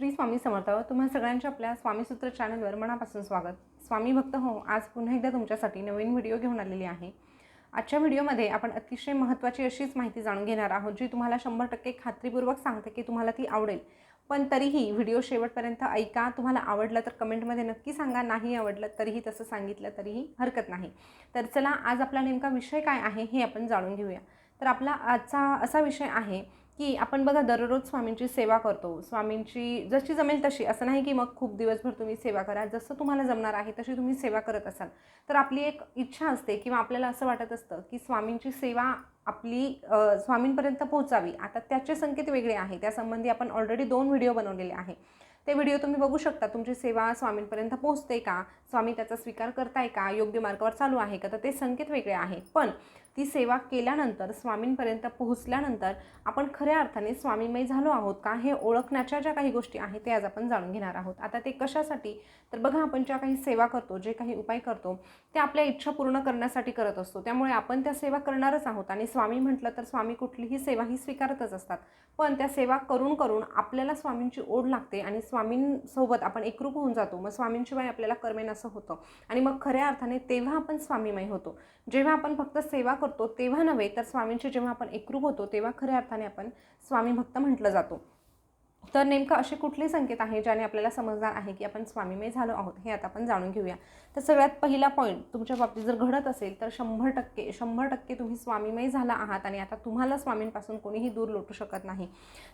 श्री स्वामी समर्थ तुम्हा सगळ्यांच्या आपल्या स्वामीसूत्र चॅनलवर मनापासून स्वागत. स्वामी भक्त हो आज पुन्हा एकदा तुमच्यासाठी नवीन व्हिडिओ घेऊन आलेली आहे. आजच्या व्हिडिओमध्ये आपण अतिशय महत्त्वाची अशीच माहिती जाणून घेणार आहोत जी तुम्हाला शंभर टक्के खात्रीपूर्वक सांगते की तुम्हाला ती आवडेल. पण तरीही व्हिडिओ शेवटपर्यंत ऐका. तुम्हाला आवडलं तर कमेंटमध्ये नक्की सांगा. नाही आवडलं तरीही तसं सांगितलं तरीही हरकत नाही. तर चला आज आपला नेमका विषय काय आहे हे आपण जाणून घेऊया. तर आपला आजचा असा विषय आहे की आपण बघा दररोज स्वामींची सेवा करतो. स्वामींची जशी जमेल तशी. असं नाही की मग खूप दिवसभर तुम्ही सेवा करा. जसं तुम्हाला जमणार आहे तशी तुम्ही सेवा करत असाल. तर आपली एक इच्छा असते किंवा आपल्याला असं वाटत असतं की स्वामींची सेवा आपली स्वामींपर्यंत पोहोचावी. आता त्याचे संकेत वेगळे आहे त्यासंबंधी आपण ऑलरेडी दोन व्हिडिओ बनवलेले आहे. ते व्हिडिओ तुम्ही बघू शकता. तुमची सेवा स्वामींपर्यंत पोहोचते का? स्वामी त्याचा स्वीकार करताय का? योग्य मार्गावर चालू आहे का? तर ते संकेत वेगळे आहे पण ती सेवा केल्यानंतर स्वामींपर्यंत पोहोचल्यानंतर आपण खऱ्या अर्थाने स्वामीमय झालो आहोत का हे ओळखण्याच्या ज्या काही गोष्टी आहेत ते आज आपण जाणून घेणार आहोत. आता ते कशासाठी? तर बघा आपण ज्या काही सेवा करतो जे काही उपाय करतो ते आपल्या इच्छा पूर्ण करण्यासाठी करत असतो. त्यामुळे आपण त्या सेवा करणारच आहोत आणि स्वामी म्हटलं तर स्वामी कुठलीही सेवा ही स्वीकारतच असतात. पण त्या सेवा करून करून आपल्याला स्वामींची ओढ लागते आणि स्वामींसोबत आपण एकरूप होऊन जातो. मग स्वामींशिवाय आपल्याला कर्मेन असं होतं. आणि मग खऱ्या अर्थाने तेव्हा आपण स्वामीमय होतो. जेव्हा आपण फक्त सेवा करतो तेव्हा नव्हे तर स्वामींशी जेव्हा आपण एकरूप होतो तेव्हा खऱ्या अर्थाने आपण स्वामी भक्त म्हटलं जातो. तर नेमकं असे कुठले संकेत आहे ज्याने आपल्याला समजणार आहे की आपण स्वामीमय झालो आहोत हे आता आपण जाणून घेऊया. तर सगळ्यात पहिला पॉईंट तुमच्या बाबतीत जर घडत असेल तर शंभर टक्के शंभर टक्के तुम्ही स्वामीमय झाला आहात आणि आता तुम्हाला स्वामींपासून कोणीही दूर लोटू शकत नाही.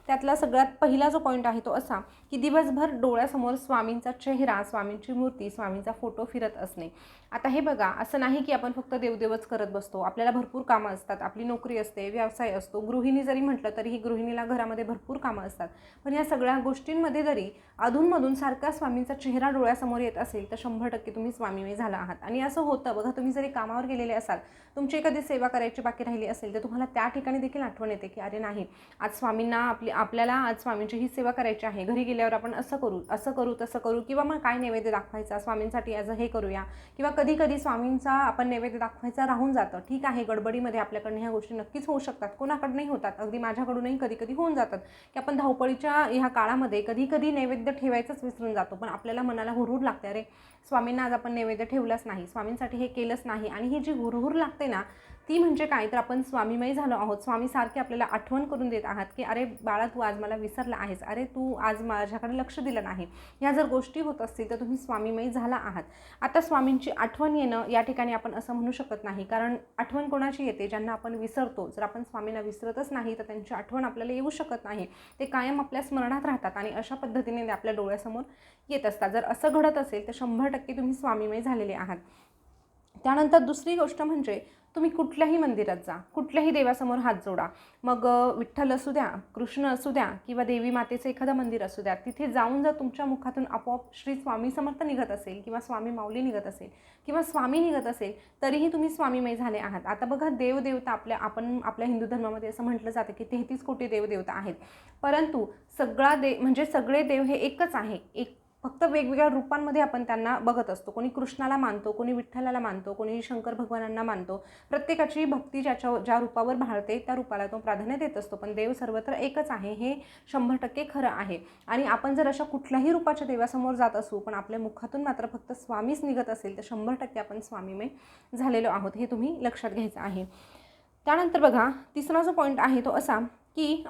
त्यातला सगळ्यात पहिला जो पॉईंट आहे तो असा की दिवसभर डोळ्यासमोर स्वामींचा चेहरा स्वामींची मूर्ती स्वामींचा फोटो फिरत असणे. आता हे बघा असं नाही की आपण फक्त देवदेवच करत बसतो. आपल्याला भरपूर कामं असतात. आपली नोकरी असते व्यवसाय असतो. गृहिणी जरी म्हटलं तरीही गृहिणीला घरामध्ये भरपूर कामं असतात. पण या सगळ्या गोष्टींमध्ये जरी अधूनमधून सारखा स्वामींचा चेहरा डोळ्यासमोर येत असेल तर शंभर टक्के तुम्ही स्वामीमय झाला आहात. आणि असं होतं बघा तुम्ही जरी कामावर गेलेले असाल तुमची एखादी सेवा करायची बाकी राहिली असेल तर तुम्हाला त्या ठिकाणी देखील आठवण येते की अरे नाही आज स्वामींना आपली आपल्याला आज स्वामींची ही सेवा करायची आहे. घरी गेल्यावर आपण असं करू असं करू तसं करू किंवा मग काय नैवेद्य दाखवायचा स्वामींसाठी आज हे करूया. किंवा कधी कधी स्वामींचा आपण नैवेद्य दाखवायचा राहून जातं. ठीक आहे गडबडीमध्ये आपल्याकडनं ह्या गोष्टी नक्कीच होऊ शकतात. कोणाकडनंही होतात. अगदी माझ्याकडूनही कधी कधी होऊन जातात की आपण धावपळीच्या ह्या काळामध्ये कधी कधी नैवेद्य ठेवायचंच विसरून जातो पण आपल्याला मनाला हुरहुर लागते. अरे स्वामींना आज आपण नैवेद्य ठेवलंच नाही स्वामींसाठी हे केलंच नाही आणि ही जी हुरहुर लागते ना ती म्हणजे काय? तर आपण स्वामीमय झालो आहोत. स्वामीसारखे आपल्याला आठवण करून देत आहात की अरे बाळा तू आज मला विसरला आहेस. अरे तू आज माझ्याकडे लक्ष दिलं नाही. या जर गोष्टी होत असतील तर तुम्ही स्वामीमय झाला आहात. आता स्वामींची आठवण येणं या ठिकाणी आपण असं म्हणू शकत नाही. कारण आठवण कोणाची येते? ज्यांना आपण विसरतो. जर आपण स्वामींना विसरतच नाही तर त्यांची आठवण आपल्याला येऊ शकत नाही. ते कायम आपल्या स्मरणात राहतात आणि अशा पद्धतीने ते आपल्या डोळ्यासमोर येत असतात. जर असं घडत असेल तर शंभर टक्के तुम्ही स्वामीमय झालेले आहात. त्यानंतर दुसरी गोष्ट म्हणजे तुम्ही कुठल्याही मंदिरात जा कुठल्याही देवासमोर हात जोडा. मग विठ्ठल असू द्या कृष्ण असू द्या किंवा देवी मातेचं एखादं मंदिर असू द्या तिथे जाऊन जर तुमच्या मुखातून आपोआप श्री स्वामी समर्थ निघत असेल किंवा स्वामी माऊली निघत असेल किंवा स्वामी निघत असेल तरीही तुम्ही स्वामीमय झाले आहात. आता बघा देवदेवता आपल्या आपण आपल्या हिंदू धर्मामध्ये असं म्हटलं जातं की तेहतीस कोटी देवदेवता आहेत. परंतु सगळा दे म्हणजे सगळे देव हे एकच आहे. एक फक्त वेगवेगळ्या रूपांमध्ये आपण त्यांना बघत असतो. कोणी कृष्णाला मानतो कोणी विठ्ठलाला मानतो कोणी शंकर भगवानांना मानतो. प्रत्येकाची भक्ती ज्याच्या ज्या रूपावर भाळते त्या रूपाला तो प्राधान्य देत असतो. पण देव सर्वत्र एकच आहे हे शंभर टक्के खरं आहे. आणि आपण जर अशा कुठल्याही रूपाच्या देवासमोर जात असू पण आपल्या मुखातून मात्र फक्त स्वामीच निघत असेल तर शंभर टक्के आपण स्वामीमय झालेलो आहोत हे तुम्ही लक्षात घ्यायचं आहे. त्यानंतर बघा तिसरा जो पॉईंट आहे तो असा की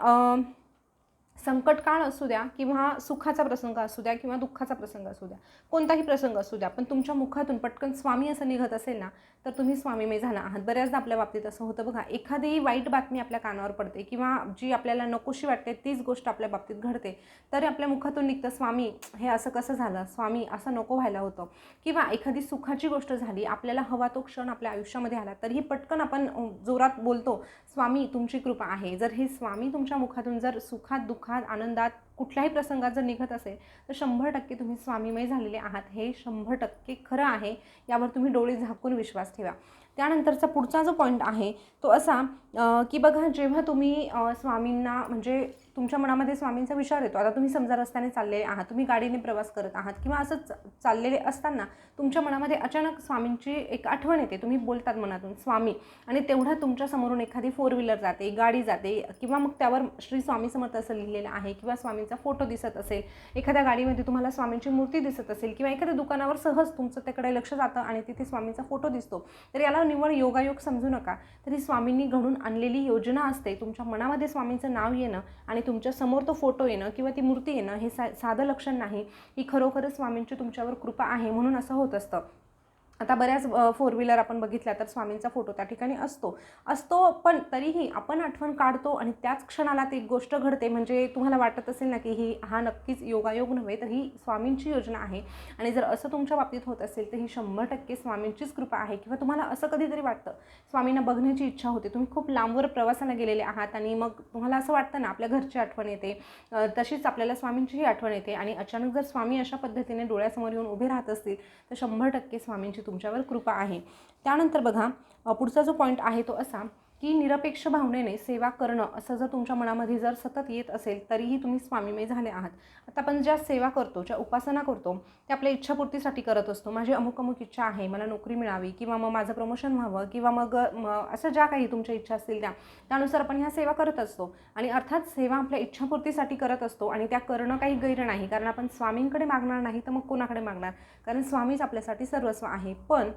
संकटकाळ असू द्या किंवा सुखाचा प्रसंग असू द्या किंवा दुःखाचा प्रसंग असू द्या कोणताही प्रसंग असू द्या पण तुमच्या मुखातून पटकन स्वामी असं निघत असेल ना तर तुम्ही स्वामीमय झाला आहात. बऱ्याचदा आपल्या बाबतीत असं होतं बघा एखादी वाईट बातमी आपल्या कानावर पडते किंवा जी आपल्याला नकोशी वाटते तीच गोष्ट आपल्या बाबतीत घडते तरी आपल्या मुखातून निघतं स्वामी हे असं कसं झालं? स्वामी असं नको व्हायला होतं. किंवा एखादी सुखाची गोष्ट झाली आपल्याला हवा तो क्षण आपल्या आयुष्यामध्ये आला तरीही पटकन आपण जोरात बोलतो स्वामी तुमची कृपा आहे. जर हे स्वामी तुमच्या मुखातून जर सुखात दुःख दुःखात आनंदात कुठल्याही प्रसंगात जर निघत असेल तर शंभर टक्के तुम्ही स्वामीमय झालेले आहात. हे शंभर टक्के खरं आहे. यावर तुम्ही डोळे झाकून विश्वास ठेवा. त्यानंतरचा पुढचा जो पॉईंट आहे तो असा की बघा जेव्हा तुम्ही स्वामींना म्हणजे तुमच्या मनामध्ये स्वामींचा विचार येतो आता तुम्ही समजा रस्त्याने चाललेले आहात तुम्ही गाडीने प्रवास करत आहात किंवा असंच चाललेले असताना तुमच्या मनामध्ये अचानक स्वामींची एक आठवण येते तुम्ही बोलतात मनातून स्वामी आणि तेवढा तुमच्या समोरून एखादी फोर व्हीलर जाते गाडी जाते किंवा मग त्यावर श्री स्वामी समर्थ असं लिहिलेलं आहे किंवा स्वामींचा फोटो दिसत असेल एखाद्या गाडीमध्ये तुम्हाला स्वामींची मूर्ती दिसत असेल किंवा एखाद्या दुकानावर सहज तुमचं त्याकडे लक्ष जातं आणि तिथे स्वामींचा फोटो दिसतो तर याला निवड योगायोग समजू नका. तर ही स्वामींनी घडून आणलेली योजना असते तुमच्या मनामध्ये स्वामींचं नाव येणं आणि तुमच्यासमोर तो फोटो येणं किंवा ती मूर्ती येणं हे सा साधं लक्षण नाही. ही खरोखरच स्वामींची तुमच्यावर कृपा आहे म्हणून असं होत असतं. आता बऱ्याच फोर व्हीलर आपण बघितल्या तर स्वामींचा फोटो त्या ठिकाणी असतो. असतो पण तरीही आपण आठवण काढतो आणि त्याच क्षणाला ती गोष्ट घडते. म्हणजे तुम्हाला वाटत असेल ना की ही हा नक्कीच योगायोग नव्हे तर ही स्वामींची योजना आहे. आणि जर असं तुमच्या बाबतीत होत असेल तर ही शंभर टक्के स्वामींचीच कृपा आहे. किंवा तुम्हाला असं कधीतरी वाटतं स्वामींना बघण्याची इच्छा होते. तुम्ही खूप लांबवर प्रवासाला गेलेले आहात आणि मग तुम्हाला असं वाटतं ना आपल्या घरची आठवण येते. तशीच आपल्याला स्वामींचीही आठवण येते. आणि अचानक जर स्वामी अशा पद्धतीने डोळ्यासमोर येऊन उभे राहत असतील तर शंभर टक्के स्वामींची तुमच्यावर कृपा आहे. त्यानंतर बघा पुढचा जो पॉईंट आहे तो असा की निरपेक्ष भावनेने सेवा करणं असं जर तुमच्या मनामध्ये जर सतत येत असेल तरीही तुम्ही स्वामीमय झाले आहात. आता आपण ज्या सेवा करतो ज्या उपासना करतो त्या आपल्या इच्छापूर्तीसाठी करत असतो. माझी अमुक अमुक इच्छा आहे मला नोकरी मिळावी किंवा मग माझं प्रमोशन व्हावं किंवा मग असं ज्या काही तुमच्या इच्छा असतील त्या त्यानुसार आपण ह्या सेवा करत असतो. आणि अर्थात सेवा आपल्या इच्छापूर्तीसाठी करत असतो आणि त्या करणं काही गैर नाही. कारण आपण स्वामींकडे मागणार नाही तर मग कोणाकडे मागणार? कारण स्वामीच आपल्यासाठी सर्वस्व आहे. पण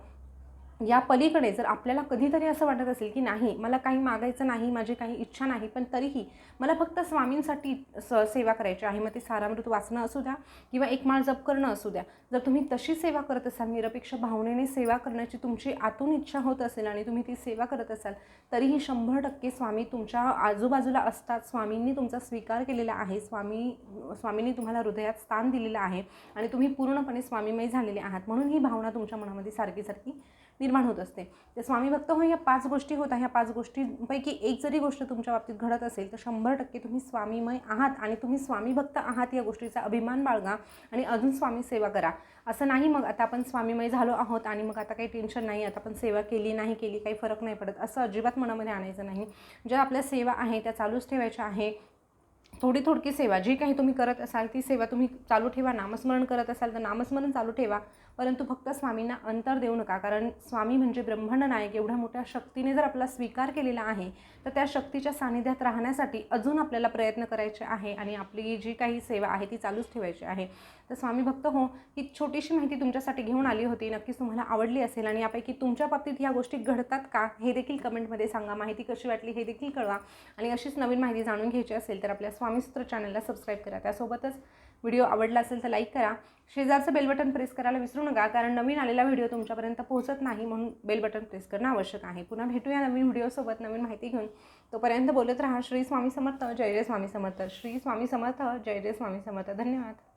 या पलीकडे जर आपल्याला कधीतरी असं वाटत असेल की नाही मला काही मागायचं नाही माझी काही इच्छा नाही पण तरीही मला फक्त स्वामींसाठी स सेवा करायची आहे मग ते सारामृत वाचणं असू द्या किंवा एक माळ जप करणं असू द्या. जर तुम्ही तशी सेवा करत असाल निरपेक्ष भावनेने सेवा करण्याची तुमची आतून इच्छा होत असेल आणि तुम्ही ती सेवा करत असाल तरीही शंभर टक्के स्वामी तुमच्या आजूबाजूला असतात स्वामींनी तुमचा स्वीकार केलेला आहे स्वामी स्वामींनी तुम्हाला हृदयात स्थान दिलेलं आहे आणि तुम्ही पूर्णपणे स्वामीमय झालेले आहात. म्हणून ही भावना तुमच्या मनामध्ये सारखी सारखी निर्माण होत असते. तर स्वामी भक्त हो या पाच गोष्टी होत्या ह्या पाच गोष्टींपैकी एक जरी गोष्ट तुमच्या बाबतीत घडत असेल तर शंभर टक्के तुम्ही स्वामीमय आहात आणि तुम्ही स्वामी भक्त आहात या गोष्टीचा अभिमान बाळगा आणि अजून स्वामी सेवा करा. असं नाही मग आता आपण स्वामीमय झालो आहोत आणि मग आता काही टेन्शन नाही आता आपण सेवा केली नाही केली काही फरक नाही पडत असं अजिबात मनामध्ये आणायचं नाही. ज्या आपल्या सेवा आहे त्या चालूच ठेवायच्या आहे थोडी थोडकी सेवा जी काही तुम्ही करत असाल ती सेवा तुम्ही चालू ठेवा नामस्मरण करत असाल तर नामस्मरण चालू ठेवा. परंतु फक्त स्वामींना अंतर देऊ नका कारण स्वामी म्हणजे ब्रह्मांड नायक एवढ्या मोठ्या शक्तीने जर आपला स्वीकार केलेला आहे तर त्या शक्तीच्या सानिध्यात राहण्यासाठी अजून आपल्याला प्रयत्न करायचे आहे आणि आपली जी काही सेवा आहे ती चालूच ठेवायची आहे. तर स्वामी भक्त हो ही छोटीशी माहिती तुमच्यासाठी घेऊन आली होती नक्कीच तुम्हाला आवडली असेल आणि यापैकी तुमच्या बाबतीत ह्या गोष्टी घडतात का हे देखील कमेंटमध्ये सांगा. माहिती कशी वाटली हे देखील कळवा आणि अशीच नवीन माहिती जाणून घ्यायची असेल तर आपल्या स्वामी स्वामीसूत्र चॅनलला सबस्क्राईब करा. त्यासोबतच व्हिडिओ आवडला असेल तर लाईक करा. शेजारचं बेल बटन प्रेस करायला विसरू नका कारण नवीन आलेला व्हिडिओ तुमच्यापर्यंत पोहोचत नाही म्हणून बेल बटन प्रेस करणं आवश्यक आहे. पुन्हा भेटूया नवीन व्हिडिओसोबत नवीन माहिती घेऊन. तोपर्यंत बोलत राहा श्री स्वामी समर्थ जय जय स्वामी समर्थ श्री स्वामी समर्थ जय जय स्वामी समर्थ. धन्यवाद.